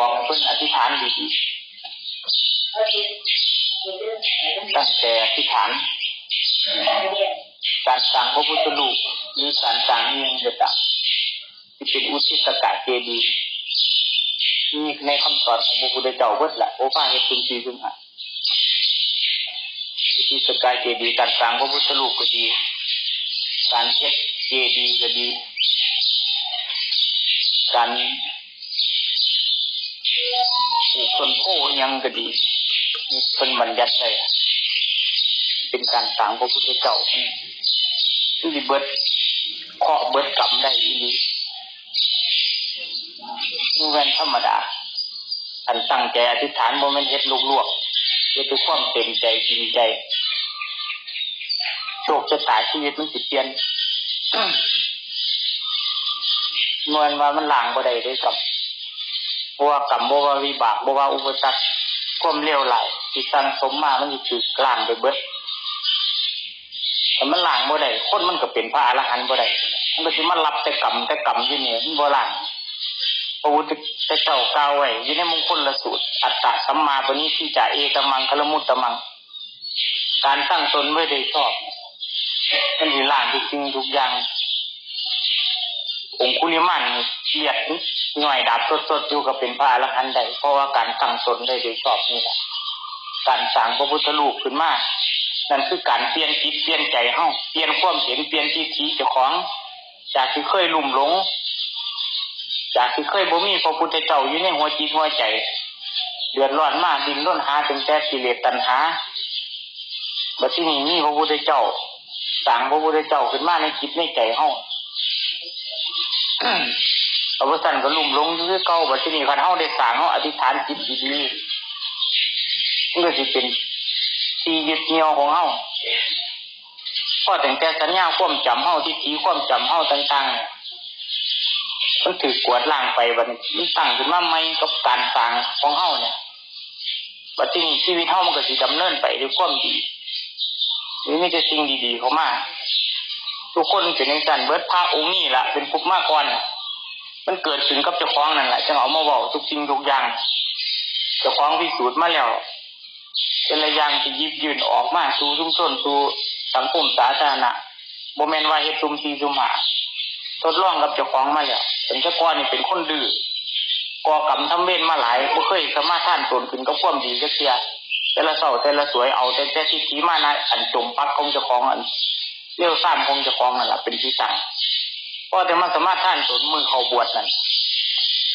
บอกให้เพิ่นอธิษฐานดีๆตั้งแต่อธิษฐานการสร้างพระพุทธรูปหรือการสร้างเงินก็ตามที่เป็นอุทิศกาเจดีย์มีในคำสอนของพระพุทธเจ้าเบิดละโอภาเฮตุนทีซึ่งหาอุทิศกาเจดีย์การสร้างพระพุทธรูปก็ดี การเทศเจดีย์ก็ดีการ ต้นโพยังก็ดีมีเป็นบัญญัติเลยเป็นการสร้างพระพุทธเจ้าที่เบิดเคาะเบิดกรรมได้อีนี้นี่เป็นธรรมดาอันตั้งใจอธิษฐานโมเมนเฮ็ดลวกๆเฮ็ดด้วยความเต็มใจจริงใจโชคชะตาชีวิตมันสิเปลี่ยนเมื่อว่ามันหล้างบ่ได้ด้วยกับ บ่ว่ากรรมบ่ว่าวิบากบ่ว่าอุปสรรคความเลี้ยวไหลที่สั่งสมมามันสิถูกกลางไปเบิดแต่มันหลางบ่ได้คนมันก็เป็นพระอรหันต์บ่ได้มันก็สิมารับแต่กรรมแต่กรรมอยู่นี่ยมันบ่ล้างพระพุทธเจ้ากล่าวไว้อยู่ในมงคลละสูตร อัตตะสัมมาปณิทิจาเอกมังคลมุตตมัง การตั้งตนไว้โดยชอบมันสิล้างทุกสิ่งทุกอย่างองคุลิมัน เกียดหน่อยดาบสดๆอยู่กับเป็นพระอรหันต์ได้เพราะว่าการตั้งตนได้โดยชอบนี่แหละการสร้างพระพุทธรูปขึ้นมานั่นคือการเปลี่ยนจิตเปลี่ยนใจเฮาเปลี่ยนความเห็นเปลี่ยนทิฏฐิเจ้าของ จากที่เคยลุ่มหลง จากที่เคยบ่มีพระพุทธเจ้าอยู่ในหัวจิตหัวใจ เดือดร้อนมากดินร้นหาถึงแต่กิเลสตัณหาบัดที่นี้มีพระพุทธเจ้าสร้างพระพุทธเจ้าขึ้นมาในจิตในใจเฮา พระพุทธท่นก็ลุ่มหลงคือเก่าบัดที่นี้คันเฮาได้สร้างเฮาอธิษฐานจิตดีๆมันก็สิเป็นที่ยึดเหนี่ยวของเฮาพอแตั้งแต่สัญญาความจำเฮาที่ถีความจำเฮาต่างๆมันถือกวดล้างไปบัดนี้มันตั้งขึ้นมาใหม่กับการสร้างของเฮาเนี่ยบัดที่นี้ชีวิตเฮามันก็สิดำเนินไปด้วยความดีนี่มีแต่สิ่งดีๆเข้ามาทุกคนเป็นในสันเบิดพระองค์นี่แหละเป็นภพมากก่อนน่ะ มันเกิดขึ้นกับเจ้าของนั่นแหละจะเอามาบอกทุกสิ่งทุกอย่างเจ้าของพิสูจน์มาแล้วเป็นระยางที่ยิบยืนออกมาสู่ชุมชนสู่สังคมสาธารณะโมเมนว่าเฮ็ดซุมซีซุมหาทดลองกับเจ้าของมาแล้วเป็นเจ้าก้อนนี่เป็นคนดื้อก่อกรรมทำเว้นมาหลายบ่เคยสามารถท่านตนขึ้นกับความดีเทียแต่ละเศร้าแต่ละสวยเอาแต่แต่ทิฏฐิมานะอันจมปักของเจ้าของอันเลี้ยวซ้ำคงเจะคลองนั่นแหละเป็นที่ตั้ง พราะแต่มันสามารถท่านตนมือเขาบวชนั่น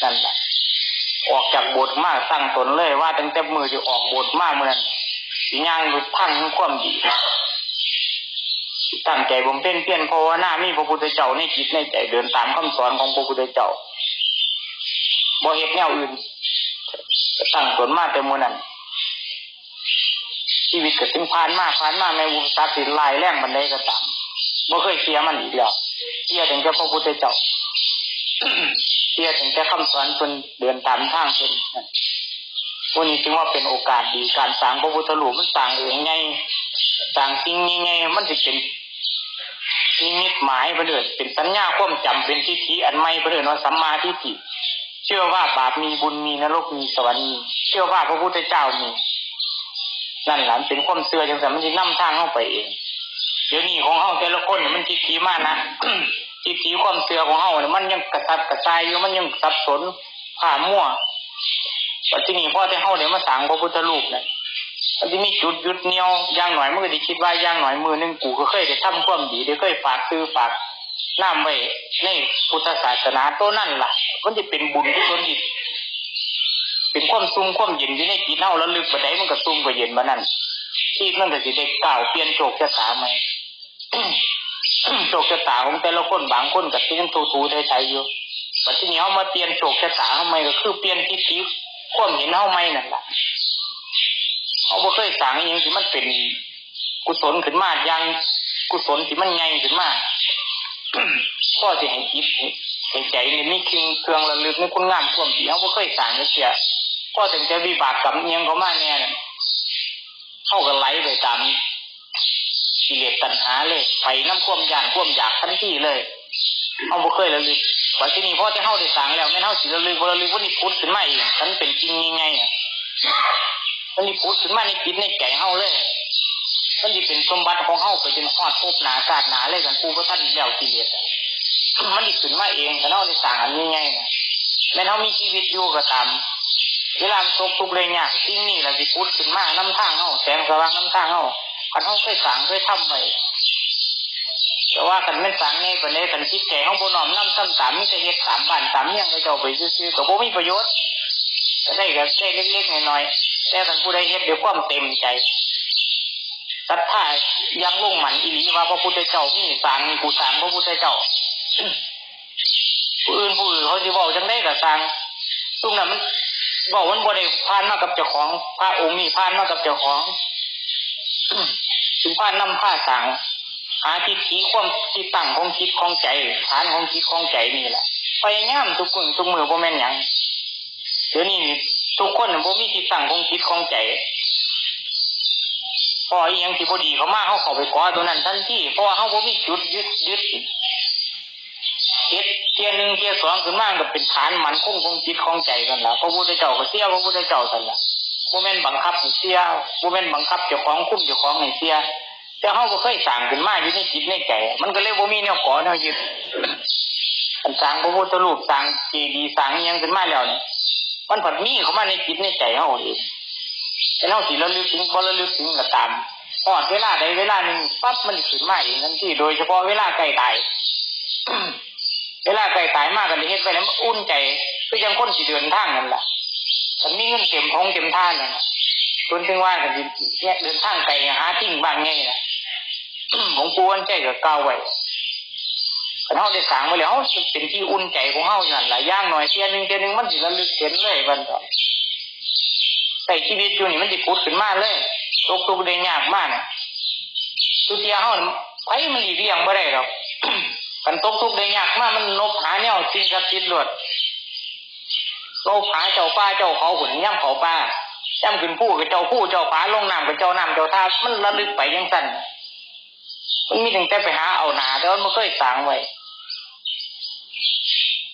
นั่นแหละออกจากบทมากตั้งตนเลยว่าตั้งแต่มือจะออกบทมากเหมือนิย่างหลุดพังความดีตั้งใจบ่มเพ่นเพี้ยนภาวนามีพระพุทธเจ้าในจิตในใจเดินตามคำสอนของพระพุทธเจ้าบ่เฮ็ดแนวอื่นตั้งตนมากแต่มือนั้นชีวิตเก็ถึงผ่านมาผ่านมากในวุฒิสิลายแรงบันไดก็ตามบ่เคยเสียมันอีกแล้ว เสียถึงแค่พระพุทธเจ้าเสียถึงแค่คำสอนเพิ่นเดินตามทางเพิ่นวันนี้จึงว่าเป็นโอกาสดีการสร้างพระพุทธรูปมันสร้างเองไงสร้างสิ่งนี้ไงมันจะเป็นนิมิตหมายประเดิดเป็นสัญญาความจำเป็นทิฏฐิอันใหม่ประเดิดว่าสัมมาทิฏฐิเชื่อว่าบาปมีบุญมีนรกมีสวรรค์มีเชื่อว่าพระพุทธเจ้ามีนั่นแหละเป็นความเชื่อจังสันมันจะนำทางเข้าไปเอง เดี๋ยวนี้ของเฮาแต่ละคนมันทิฏฐิมากนะทิฏฐิความเชื่อของเฮาเนี่ยมันยังกระสับกระส่ายอยู่มันยังสับสนผ่ามั่วปัจจุบันพ่อที่เฮาเนี่ยมาสั่งพระพุทธรูปเนี่ยมันจะมีจุดยุดเนียวอย่างหน่อยมันก็จะคิดว่าย่างหน่อยมือหนึ่งกูก็เคยได้ทำความดีได้เคยฝากซื้อฝากน้ำไว้ในพุทธศาสนาตัวนั่นล่ะ มันจะเป็นบุญที่คนจิตเป็นความซุ่มความเย็นที่ในจิตเฮาแล้วลึกไปได้มันก็ซุ่มก็เย็นมานั่นที่มันก็สิได้กล่าวเปลี่ยนโชคชะตาไหม โชคชะตาของแต่ละคนบางคนกับที่ยังทูทูไทยๆอยู่ปัจจุบันเขามาเปลี่ยนโชคชะตาเขาไม่ก็คือเปลี่ยนทิศทิศความเห็นเขาไม่นั่นแหละเขาบ่เคยสั่งอย่างที่มันเป็นกุศลขึ้นมาอย่างกุศลที่มันใหญ่ขึ้นมาก็จะให้จิตให้ใจนี่มีคิงเครื่องระลึกในคุณงามความดีเขาบ่เคยสั่งเลยเสียก็ถึงจะวิบากกรรมยังเขามาเนี่ยเข้ากันไหลไปตาม กิเลสตัณหาเลยไถน้ำควมยานควมอยากทันทีเลยเอาบ่เคยระลึกว่าที่นี่พ่อจะเฮาได้สร้างแล้วแม่นเฮาสิระลึกบ่ระลึกว่านี่พุดขึ้นมาเองมันเป็นจริงยังไงอะมันนี่พุดขึ้นมาในจิตในใจเฮาเลยมันสิเป็นสมบัติของเฮาไปจนฮอดภพหนาชาติหนาเลยกันกูบ่ทันแล้วกิเลสอะมันสิขึ้นมาเองถ้าเฮาได้สร้างอันนี้ไงน่ะแม่เฮามีชีวิตอยู่ก็ตามเวลามันตกทุกเลยเนี่ยสิ่งนี้ล่ะสิพุดขึ้นมานํทางเฮาแสงสว่างนํทางเฮา คันเฮาเคยสร้างเคยทำไว้แต่ว่าคันแม่สังนี่ก็เลยคันคิดใจของบนอมนำซ้ำตามมีแต่เฮ็ดตามบ้านตามเมืองเจ้าไปซื่อๆก็บ่มีประโยชน์ก็ได้ก็ได้เล็กๆน้อยๆแต่คันผู้ใดเฮ็ดด้วยความเต็มใจศรัทธายังลงหมันอีหลีว่าพระพุทธเจ้ามีสร้างกูสร้างพระพุทธเจ้าผู้อื่นผู้อื่นเขาสิเว้าจังได๋ก็สร้างซุ่มนั้นมันเว้ามันบ่ได้ผ่านมากับเจ้าของ พระองค์นี้ผ่านมากับเจ้าของ ถึงผ่านนำผ้าสร้างหาทิฏฐิความที่ตั้งของจิตของใจฐานของจิตของใจนี่แหละพยายามทุกคนทุกมือบ่แม่นยังเดี๋ยวนี้ทุกคนบ่มีที่ตั้งของจิตของใจพออีหยังที่บ่ดีเขามาเฮาเข้าไปก่อตัวนั้นทันทีเพราะว่าเฮาบ่มีจุดยึดยึดเฮ็ดเทียหนึ่งเทียนสองขึ้นมาก็เป็นฐานมันคงของจิตของใจกันละพระพุทธเจ้าก็เสียพระพุทธเจ้าซั่นละ บ่แม่นบังคับให้เสียบ่แม่นบังคับเจ้าของคุ้มเจ้าของให้เสียแต่เฮาบ่เคยสร้างขึ้นมาอยู่ในจิตในใจมันก็เลยบ่มีแนวก่อแนวยึดอันสร้างพระพุทธรูปสร้างเจดีย์สร้างยังขึ้นมาแล้วเนี่ยมันผัดมีเข้ามาในจิตในใจเฮาเองแต่เฮาสิระลึกถึงบ่ระลึกถึงก็ตามพอดเวลาใดเวลาหนึงปั๊บมันขึ้นมาเองทันทีโดยเฉพาะเวลาใกล้ตายเวลาใกล้ตายมากกันเฮ็ดไปแล้วมันอุ่นใจคือจังคนสิเดินทางนั่นแหละ มันมีเงินเต็มท้องเต็มท่านนั่นน่ะจนถึงว่ากันเนี่ยเดินทางไกลหาทิ้งบางไงนะหลวงปู่อันใจก็กล่าไว้คันเฮาได้สร้างไว้แล้วเฮาเป็นที่อุ่นใจของเฮานั่นล่ะอย่างหน้อยเทียหนึงเทียหนึงมันสิระลึกเห็นเลยวันต่อใส่ชีวิตอยู่นี่มันสิพุดขึ้นมาเลยตกทุกข์ได้ยากมากนะทุกเที่ยเฮาน่ะไผมันหลีกเลี่ยงบ่ได้หรอกกันตกทุกข์ได้ยากมากมันนบหาแนวสิ่งศักดิ์สิทธิ์โลด โลภหาเจ้าป่าเจ้าเขาหุ่นย่ำเขาป่าย่ำขึ้นผู้กับเจ้าผู้เจ้าฟ้าลงน้ำกับเจ้าน้ำเจ้าท่ามันระลึกไปยังสั่นมันมีถึงแต่ไปหาเอาหนาแต่ว่ามันเคยสางไว้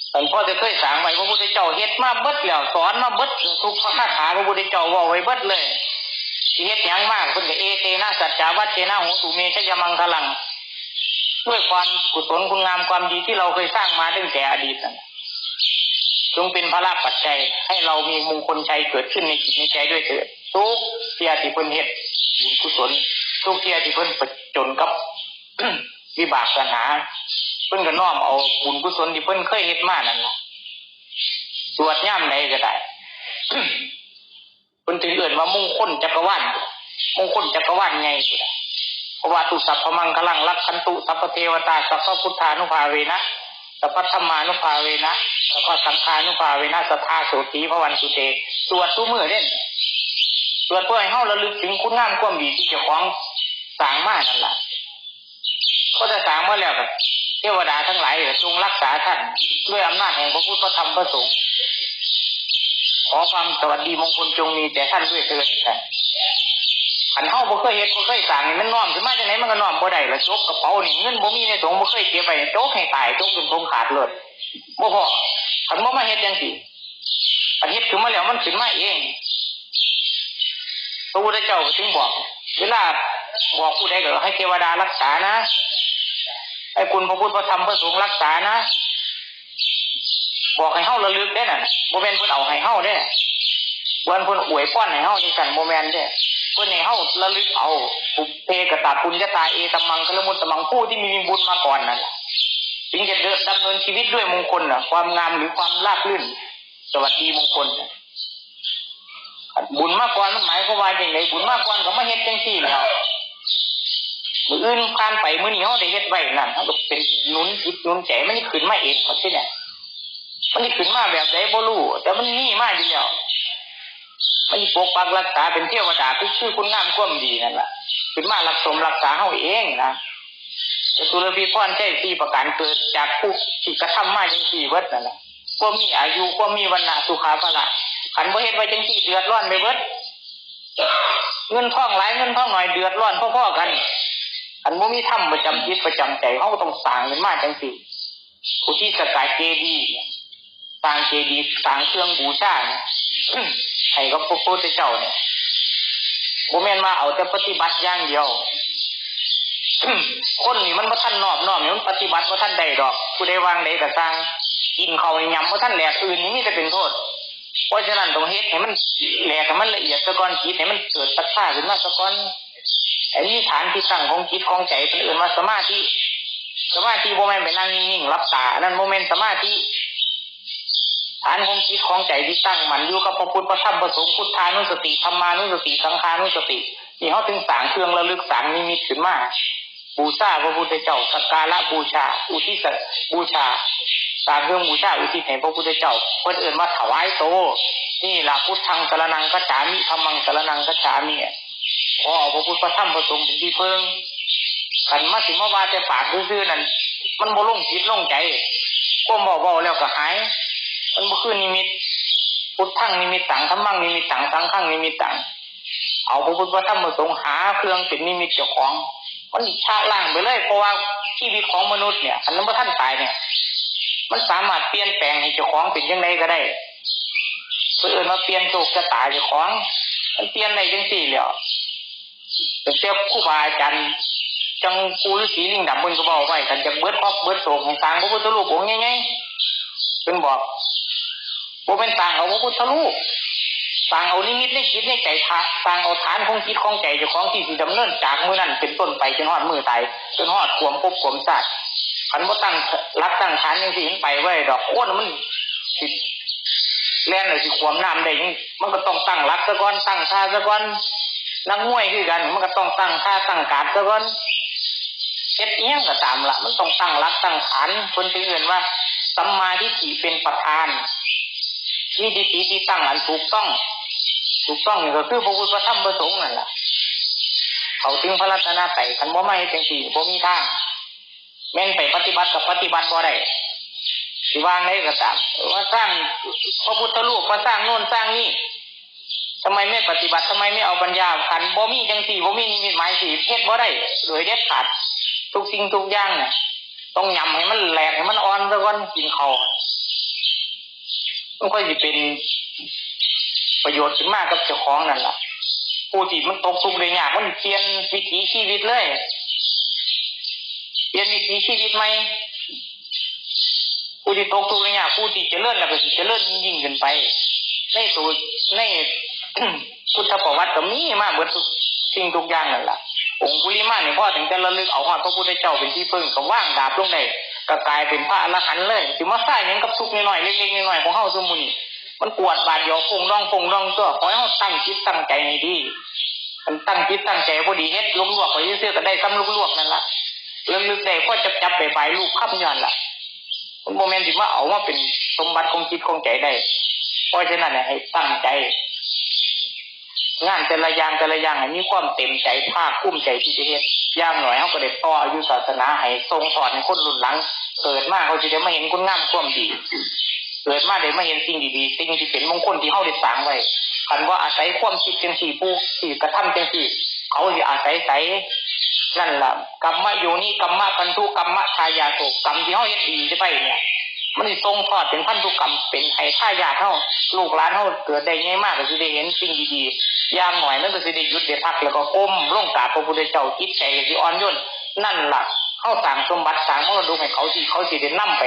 แต่พ่อจะเคยสางไว้พระพุทธเจ้าเฮ็ดมาเบิดแล้วสอนมาเบิดทุกพระคาถาพระพุทธเจ้าว่าไว้เบิดเลยที่เฮ็ดยังมากเพิ่นก็เอเตนะสัจจาวัจเจนะโหตุเมชยมังคลัง ด้วยความกุศลคุณงามความดีที่เราเคยสร้างมาตั้งแต่อดีตนั่น จงเป็นพระราปัจจัยให้เรามีมงคลชัยเกิดขึ้นในจิตในใจด้วยเถิดทุกเทียที่เพิ่นเฮ็ดบุญกุศลทุกเทียที่เพิ่นประจนกับวิบากปัญหาเพิ่นก็น้อมเอาบุญกุศลที่เพิ่นเคยเฮ็ดมานั่นล่ะสวดย่ำใดก็ได้เพิ่นถึงเอื่นว่ามงคลจักรวาลมงคลจักรวาลไงเพราะว่าตุสัพพมังคลังรักขันตุสัพพเทวตาสัพพพุทธานุภาเวนะ สัพพธรรมานุภาเวนะสัพพสังฆานุภาเวนะสัทธาโสตีพระวันสุเตสวดทุกมือเด่นสวดเพื่อให้เฮาระลึกถึงคุณงามความดีที่เจ้าของสร้างมานั่นแหละก็จะสร้างมาแล้วกับเทวดาทั้งหลายจงรักษาท่านด้วยอำนาจแห่งพระพุทธพระธรรมพระสงฆ์ขอความสวัสดีมงคลจงมีแต่ท่านด้วยเถิดค่ะ ขันเฮาบ่เคยเฮ็ดบ่เคยสร้างนี่มันน้อมขึ้นมาจังไหนมันก็น้อมบ่ได้ละจกกระเป๋านี่เงินบ่มีในถุงบ่เคยเก็บไว้โจกให้ตายโจกจนถุงขาดเลยบ่พอขันบ่มาเฮ็ดจังซี่ขันเฮ็ดขึ้นมาแล้วมันขึ้นมาเองพระพุทธเจ้าก็ถึงบอก เวลาบอกผู้ใดก็ให้เทวดารักษานะให้คุณพระพุทธพระธรรมพระสงฆ์รักษานะบอกให้เฮาระลึกได้น่ะบ่แม่นเพิ่นเอาให้เฮาเด้บ่แม่นเพิ่นอวยพรให้เฮาจังซั่นบ่แม่นเด้ เพิ่นให้เฮาระลึกเอาปุเพกตาปุญญาตาเอตมังคลมุตตมังผู้ที่มีบุญมาก่อนนั่นถึงจะเดินดำเนินชีวิตด้วยมงคลน่ะความงามหรือความราบรื่น สวัสดีมงคลนะบุญมาก่อนมันหมายความว่าจังไดบุญมาก่อนก็มาเฮ็ดจังซี่แล้วมื้ออื่นผ่านไปมื้อนี้เฮาได้เฮ็ดไว้นั่นเฮาก็เป็นหนุนจิตหนุนใจมันสิขึ้นมาเองครับที่เนี่ยมันสิขึ้นมาแบบใดบ่รู้แต่มันมีมาอยู่แล้ว มันปกปักรักษาเป็นเทวดาคือชื่อคุณงามความดีนั่นแหละขึ้นมารักสมรักษาเฮาเองนะแต่ตุลพีพรใช่สี่ประการเกิดจากผู้ที่กระทำมาจังสี่เบิดนั่นแหละก็มีอายุก็มีวันณะสุขาภละขันบ่เฮ็ดไว้จังสี่เดือดร้อนไปเบิดเงินท่องหลายเงินท่องหน่อยเดือดร้อนพ่อๆกันขันบ่มีธรรมประจำจิตประจำใจเฮาต้องสร้างขึ้นมาจังสี่ผู้ที่สกายเจดีย์สร้างเจดีย์สร้างเครื่องบูชาเนี่ย ให้กับพระพุทธเจ้าเนี่ยโมเมนมาเอาแต่ปฏิบัติอย่างเดียว คนนี่มันบ่ท่านนอบนอมนี่มันปฏิบัติบ่ท่านใดดอก ผู้ใดวางใดก็สร้างกินเขาวนี่ยำบ่ท่านแหลกอื่นนี่มีแต่เป็นโทษ เพราะฉะนั้นต้องเฮ็ดให้มันแหลกให้มันละเอียดซะก่อนจิตให้มันเกิดตักษาขึ้นมาซะก่อนไอ้นี่ฐานที่ตั้งของจิตของใจเป็นอื่นว่าสมาธิสมาธิบ่แม่นไปนั่งนิ่งๆรับตาอันนั้นโมเมนต์สมาธิ ฐานของจิตของใจที่ตั้งมันอยู่กับพระพุทธพระธรรมพระสงฆ์พุทธานุสติธรรมานุสติสังฆานุสตินี่เฮาถึงสางเครื่องระลึกสางนิมิตขึ้นมาบูชาพระพุทธเจ้าสักการะบูชา อุทิศบูชาสางเครื่องบูชาอุทิศให้พระพุทธเจ้าเพิ่นเอื่นมาถวายโตนี่ล่ะพุทธังสรนังกัจฉามิธรรมังสรนังกัจฉามิขอเอาพระพุทธพระธรรมพระสงฆ์เป็นที่เพิ่งขันมาสิมาว่าแต่ปากซื่อๆนั่นมันบ่ลงจิตลงใจก็บอกเว้าแล้วก็หาย มันบ่คือนิมิตพุทธังนิมิตตังธรรมังนิมิตตังสังฆังนิมิตตังเอาพระพุทธพระธรรมพระสงฆ์หาเครื่องเป็นนิมิตเจ้าของมันชาล่างไปเลยเพราะว่าชีวิตของมนุษย์เนี่ยอันนั้นพระท่านตายเนี่ย มันสามารถเปลี่ยนแปลงให้เจ้าของเป็นยังไงก็ได้เพื่อนมาเปลี่ยนโชคชะตาเจ้าของ มันเปลี่ยนได้จังสี่แล้วเป็นเจ้าคู่บาอาจารย์จังกูฤาษีลิงดำบนก็บอกไว้กันจะเบิดคอบเบิดโศกให้สร้างพระพุทธรูปองค์ง่ายๆเป็นบอก ว่าเป็นสร้างเอาพระพุทธรูปสร้างเอานิมิตในจิตในใจทะสร้างเอาฐานของจิตของใจจ้าของที่สิดำเนินจากมือนั้นเป็นต้นไปจนฮอดมือตายจนฮอดความภพควมชาติขันว่าตั้งรักตั้งฐานยังสิมันไปไว้ดอกโคตรมันสิแล่นเลยสิควมน้ำได้ยังมันก็ต้องตั้งรักซะก่อนตั้งท่าซะก่อนนักมวยคือกัน มันก็ต้องตั้งท่าตั้งการซะก่อนเฮ็ดเอี้ยงก็ตามละมันต้องตั้งรักตั้งฐานคนถึงเอื่นว่าสัมมาทิฏฐิเป็นประธาน นี่ทิฏฐิที่ตั้งอันถูกต้อง ถูกต้องนี่ก็คือพระพุทธธรรมพระสงฆ์นั่นแหละเขาถึงพระรัตนตรัยคันบ่ไม่จังสี่บ่มีทางแม่นไปปฏิบัติกับปฏิบัติบ่ได้สิวางได้ก็ตามว่าสร้างพระพุทธรูปมาสร้างโน่นสร้างนี่ทำไมไม่ปฏิบัติทำไมไม่เอาปัญญาขันบ่มีจังสี่บ่มีนิมิตหมายสี่เพศบ่ได้โดยเด็ดขาดทุกสิ่งทุกอย่างเนี่ยต้องยำให้มันแหลกให้มันอ่อนซะก่อนกินเขา มันค่อยจะเป็นประโยชน์ขึ้นมากกับเจ้าของนั่นแหละผู้ที่มันตกทุกข์เลยากมันเปลี่ยนวิถีชีวิตเลย เปลี่ยนวิถีชีวิตใหมผู้ที่ตกทุกข์เลยากผู้ที่เจริญแล้วก็สิเจริญยิ่งขึ้นไปในตัวในพุทธประวัติก็มีมาเบิดทุกสิ่งทุกอย่างนั่นแหละองคุลิมาเนี่ยพ่อถึงจะระลึกเอาฮอดพระพุทธเจ้าเป็นที่พึ่งก็ว่างดาบลงได้ ก็กลายเป็นพระอรหันต์เลยสิมาใส่ยังกับทุกข์น้อยๆเล็กๆน้อยๆของเฮาสมุนี่มันปวดบาดเดียวฟงร่องฟงร่องตัวขอให้เฮาตั้งจิตตั้งใจให้ดีมันตั้งจิตตั้งใจบ่ดีเฮ็ดลวกๆไปซื่อก็ได้ซ้ำลวกๆนั่นล่ะระลึกได้พอจับจับใบๆลูกค้ำย้อนล่ะมันบ่แม่นสิมาเอามาเป็นสมบัติของจิตของใจได้ เพราะฉะนั้นเนี่ยให้ตั้งใจ งานแต่ละอย่างแต่ละอย่างให้มีความเต็มใจภาคภูมิใจที่จะเฮ็ด ย่างหน่อยเขาก็ได้ต่ออายุศาสนาให้ทรงสอนคนรุ่นหลัง เกิดมาเขาจะได้มาเห็นคุณงามความดี เกิดมาได้มาเห็นสิ่งดีๆสิ่งที่เป็นมงคลที่เขาได้สร้างไว้คันว่าอาศัยความคิดจังสี่ผู้ที่กระทำจังสี่ เขาจะอาศัยใสนั่นล่ะกรรมะอยู่นี่กรรมะปันทุกรรมะทายาโตกรรมที่เขาเฮ็ดดีจะไปเนี่ย มันสิทรงทอดเป็นพันธุกรรมเป็นไห้ท่ายาเท่าลูกหลานเท่าเกิดได้ง่ายมากก็จะได้เห็นสิ่งดีๆอย่างหน่อยมันก็จะได้หยุดได้พักแล้วก็ก้มลงกราบพระพุทธเจ้าคิดใจที่อ่อนโยนนั่นล่ะเข้าสั่งสมบัติสั่งมรดกให้เขาที่เขาสิได้นำไป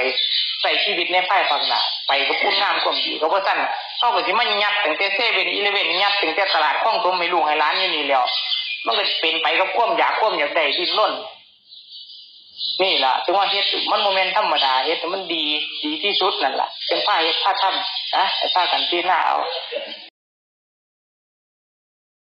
ใส่ชีวิตในภายภาคหน้าไปกับคุณงามความดีก็เพราสั้นเขาก็สิมันยัดตั้งแต่เซเว่นอีเลเว่นยัดตั้งแต่ตลาดข้องตมให้ลูกให้ร้านอยู่นี่แล้วมันก็เป็นไปกับความอยากความอยากได้ดิ้นรน นี่ล่ะถึงว่าเฮ็ดมันโมเมนต์ธรรมดาเฮ็ดมันดีดีที่สุดนั่นล่ะเป็นผ้าเฮ็ดผ้าทำนะไอ้ผ้ากันที่หน้าเอา